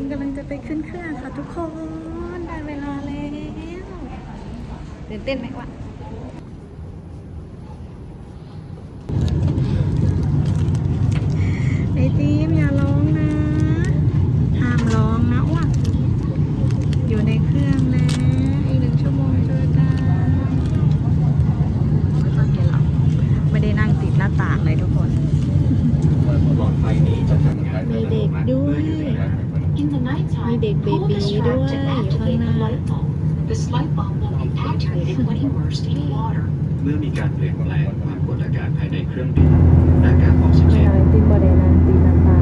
นกำลังจะไปขึ้นเครื่องค่ะทุกคน ได้เวลาแล้วตื่นเต้นไหมวะ 21st in water เมื่อมีการเปลี่ยนแปลงความกดอากาศภายในเครื่องบินหน้ากากออกซิเจน นานตีมาได้นานตีนานตา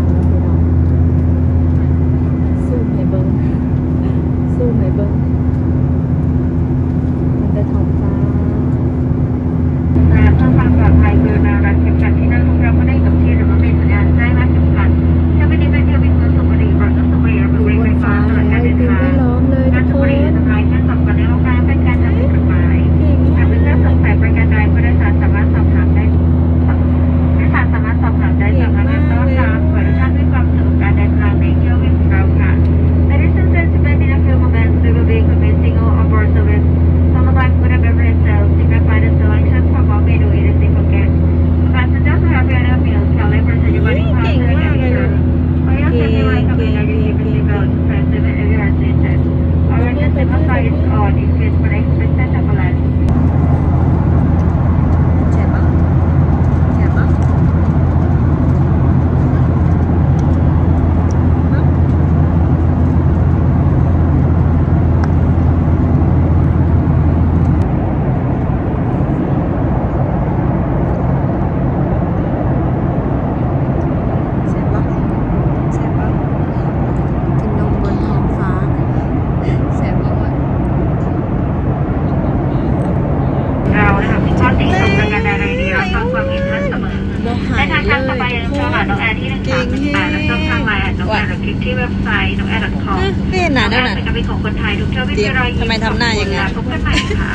วงแอนั้ร์นเป็นการบินของคนไทยทุกเที่ยวบินมีรอยยิ้มทำไมทำหน้าอย่างนั้น พบกันใหม่ค่ะ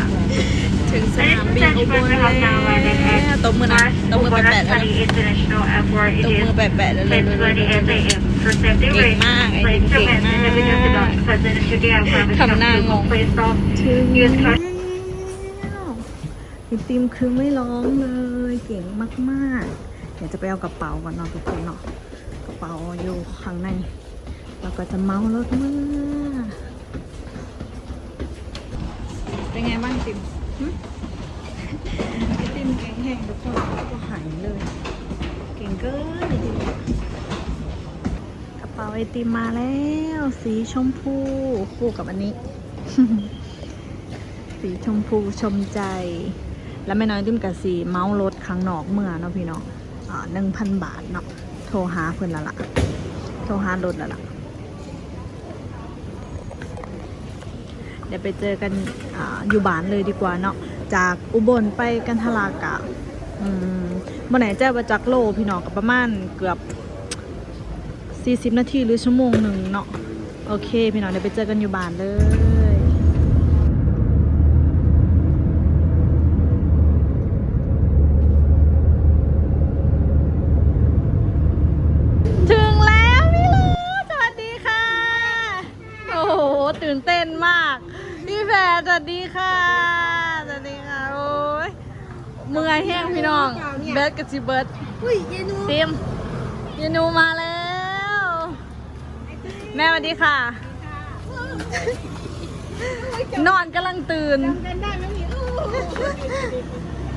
ถึงสนามบินอุบลแล้วตบมือนะตบมือแปะๆแล้ว International Airport ตบ it มื is อแปะๆแล้วเลย10:28 a.m. for safety เก่ง reasons มากไอ้ please เก่ง remain มาก individual to the present should the aircraft is ทำหน้างง please stop ถึง use แล้ caution วไอติมคือไม่ร้องเลย เก่งมากๆ เดี๋ยวจะไปเอากระเป๋าก่อนเนาะทุกคนเนาะกระเป๋าอยู่ข้างในแล้วก็จะเมารถมา เป็นไงบ้างติมไอติมเก่งแห้งทุกคนก็หายเลย เก่งเกินไอติมกระเป๋าไอติมมาแล้ว สีชมพูคู่กับอันนี้ สีชมพูชมใจ แล้วไม่น้อยติมกับสีเมารถข้งนอกเมื่อเนาะพี่น้องหนึ่งพันบาทเนาะโทรหาเพื่อนละล่ะโทรหารถละละ เดี๋ยวไปเจอกันออยู่บ้านเลยดีกว่าเนาะจากอุบลไปกันทลากะอืมมื่อไหนแจ้ว่าจากโลพี่น้องกับประมาณเกือบ 40 นาทีหรือชั่วโมงหนึ่งเนาะโอเค พี่น้องเดี๋ยวไปเจอกันอยู่บ้านเลยถึงแล้วพี่ลูสวัสดีค่ะโอ้โหตื่นเต้นมาก แฟนสวัสดีค่ะสวัสดีค่ะโอ้ยเมื่อยแห้งพี่น้องเบิร์ดกับจิเบิร์ดเต็มเยนูมาแล้ว แม่สวัสดีค่ะ นอนกำลังตื่น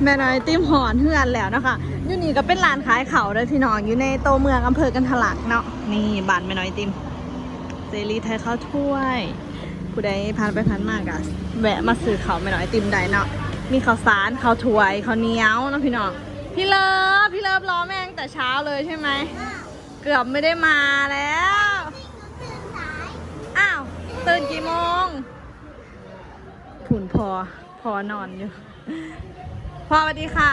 แม่น้อยติมหอนเฮือนแล้วนะคะอยู่นี่ก็เป็นร้านขายเขาวเลยพี่น้องอยู่ในโตวเมืองอำเภอกันทะลักเนาะนี่บ้านแม่น้อยติมเซรีไทยข้าวถ้วย ผู้ใดผ่านไปผ่านมากอะแวะมาซื้อเขาวแม่น้อยติมได้เนาะมีข้าวสารข้าวถ้วยข้าวเหนียวเนาะพี่น้องพี่เลิฟพี่เลิฟรอแม่ตั้งแต่เช้าเลยใช่ไหมเกือบไม่ได้มาแล้วอ้าวตื่นกี่โมงผุนพอพอนอนอยู่พ่อสวัสดีค่ะ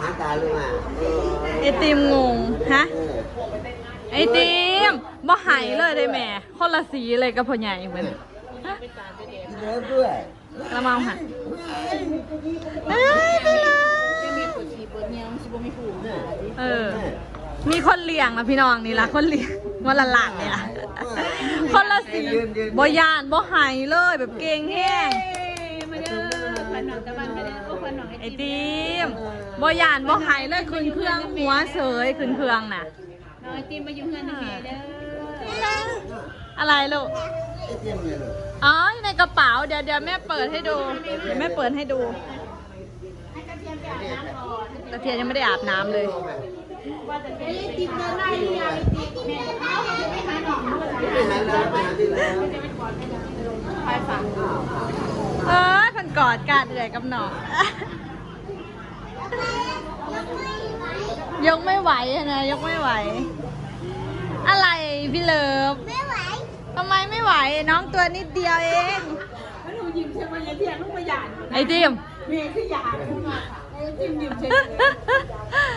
หาตาลูกอะเออไอติมงงฮะเออ ไอติมบ่หายเลยได้แหม่คนละสีเลยกับพ่อใหญ่เหมือนเลิฟด้วยละมังหันเอ้ยไปเลยเออ มีคนเลี้ยงนะพี่น้องนี่ละคนเลี้ยงวันละหลังเนี่ยล่ะคนละสีบ่ยานบ่หายเลยแบบเก่งแห้งมาเด้อขวัญหนองตะวันมาเด้อโอ้ขวัญหนองไอติมบ่ยานบ่หายเลยขึ้นเครื่องหัวเสยขึ้นเครื่องน่ะ น้องไอติมมาอยู่เพื่อนนะแม่เด้ออะไรลูกอ๋อในกระเป๋าเดี๋ยวเดี๋ยวแม่เปิดให้ดูเดี๋ยวแม่เปิดให้ดูตะเทียนยังไม่ได้อาบน้ำเลยเออคนกอดกันเลยกับหนอง ยกไม่ไหวอะนะยกไม่ไหว อะไรพี่เลิฟไม่ไหวทำไมไม่ไหวน้องตัวนิดเดียวเองหนูยิ้มใช่ไหมยายเทียนลูกมาหยาดไอติมเมย์คือหยาดไอติมยิ้มเฉย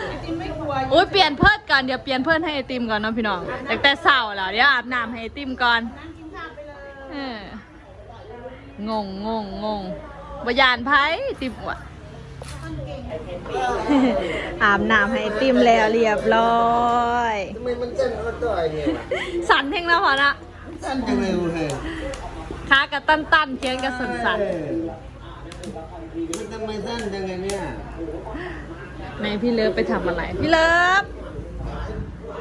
ไอติมไม่กลัวโอ้ยเปลี่ยนเพิดก่อนเดี๋ยวเปลี่ยนเพิดให้ไอติมก่อนเนาะพี่น้องแต่แต่เศร้าแล้วเดี๋ยวอาบน้ำให้ไอติมก่อนเอองงงงงงบยานไพ่ติมวะ อาบน้ำให้ไอติมแล้วเรียบร้อยทำไมมันสั้นเอาตัวไอ้เนี่ยวะสันเพ่งแล้วพอนะมันสั้นจังเลยเว้ยขากับตันตันๆเคียงกับสันสันเออมันทำไมสั้นจังเลยเนี่ยๆไหนพี่เลิฟไปทำอะไร พี่เลิฟ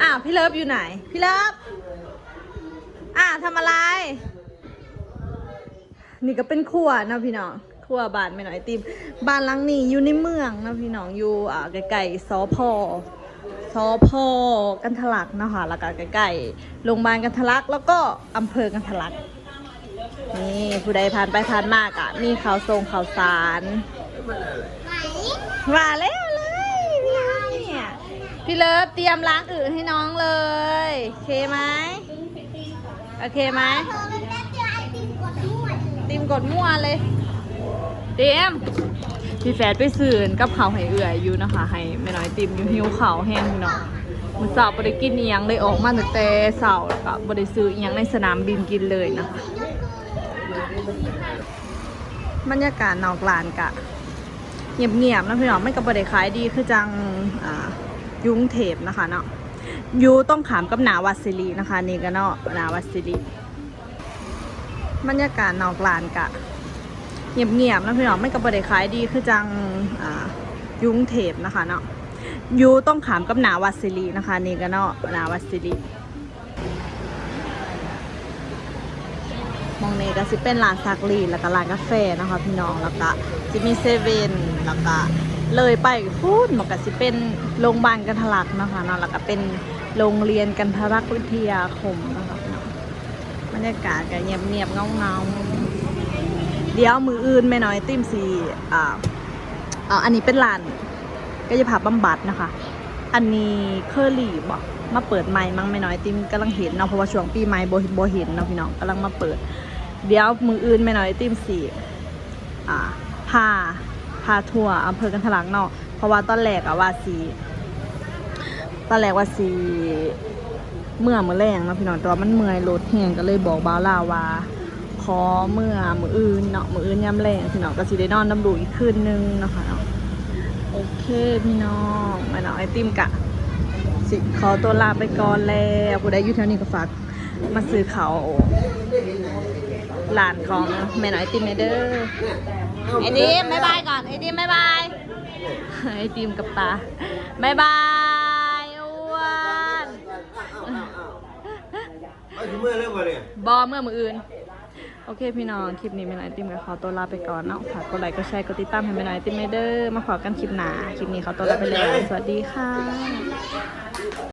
อ้าวพี่เลิฟอยู่ไหน พี่เลิฟอ้าวทำอะไร นี่ก็เป็นครัวเนาะพี่น้องค รัวบ้านไม่หน่อยติมบ้านหลังนี้อยู่ในเมืองเนาะพี่น้องอยู่อ่าไกลๆสพสพกันทะลักเนาะค่ะแล้วก็ใกล้ๆโรงพยาบาลกันทะลักแล้วก็อำเภอกันทะลักนี่ผู้ใดผ่านไปผ่านมากอะมีข่าวทรงข่าวสารมาแล้วเลยพี่เนี่ยพี่เลิฟเตรียมล้างอึให้น้องเลยโอเคไหมโอเคไหมติมกดมั่วเลย เตรียมพี่แฟดไปสื่นกับเขาวให้เอื่อยอยู่นะคะ ให้แม่น้อยติมอยู่หิวเขาวแห้งพี่น้องมือสาร์บ่ได้กินอียังเลยออกมาตั้งแต่เสาร์แล้วก็บ่ได้ซื้ออียังในสนามบินกินเลยนะคะบรรยากาศนอกลานกะเงียบๆนะพี่น้องไม่กับบริขายดีคือจังยุ้งเทพนะคะเนาะยูต้องขามกับหนาวัดสิรินะคะนี่ก็เนาะหนาวัดสิริบรรยากาศนอกลานกะ เงียบๆนะพี่น้องไม่กับบริขายดีคือจังยุ้งเทพนะคะเนาะยูต้องขามกับหนาวัสิรินะคะ นี่ก็เนาะหนาวัสิริมองเนก็สิเป็นร้านซักรีแล้วก็ร้านกาแฟนะคะพี่น้องแล้วก็จะมีเซเว่นแล้วก็เลยไปพูดมันก็สิเป็นโรงพยาบาลกันทะลักนะคะเนาะแล้วก็เป็นโรงเรียนกันทะลักวิทยาคมนะคะพี่น้องบรรยากาศก็เงียบๆเงาๆ เดี๋ยวมืออื่นแม่น้อยติ้มสีอ่าอ่าอันนี้เป็นร้านกายภาพบำบัดนะคะ อันนี้เคอรี่บอกมาเปิดใหม่มั้งไม่น้อยติมกำลังเห็นเนาะเพราะว่าช่วงปีใหม่โบโบเห็นเนาะพี่น้องกำลังมาเปิด เดี๋ยวมืออื่นไม่น้อยติมสีอ่าพาพาทัวร์อำเภอกันทะลักเนาะเพราะว่าตอนแรกอะว่าสีตอนแรกว่าสีเมื่อมือแรงเนาะพี่น้องแต่ว่ามันเมื่อยรถแห้งก็เลยบอกบ้าวลาว่า ขอเมื่อมืออื่นเนาะมืออื่นย่ำแรงพี่น้องก็สิได้นอนน้ำดูอีกคืนนึงเนาะคะเนาะโอเคพี่น้องมาน้องไอติมกะ สิขอตัวลาไปก่อนแล้วผู้ใดอยู่แถวนี้ก็ฝากมาซื้อเขาวหลานของแม่น้อยไอติมเด้อไอติมบายบายก่อนไอติมบายบายไอติมกับตาบายบายอ้วนเอาถึงเมื่อเริ่มมาเนี่ยบอเมื่อมืออื่น โอเคพี่น้อง คลิปนี้แม่น้อยไอติมกับขอตัวลาไปก่อนเนาะฝากกดไลค์กดแชร์กดติดตามให้แม่น้อยไอติมเด้อมาขอกันคลิปหนาคลิปนี้ขอตัวลาไปแล้วสวัสดีค่ะ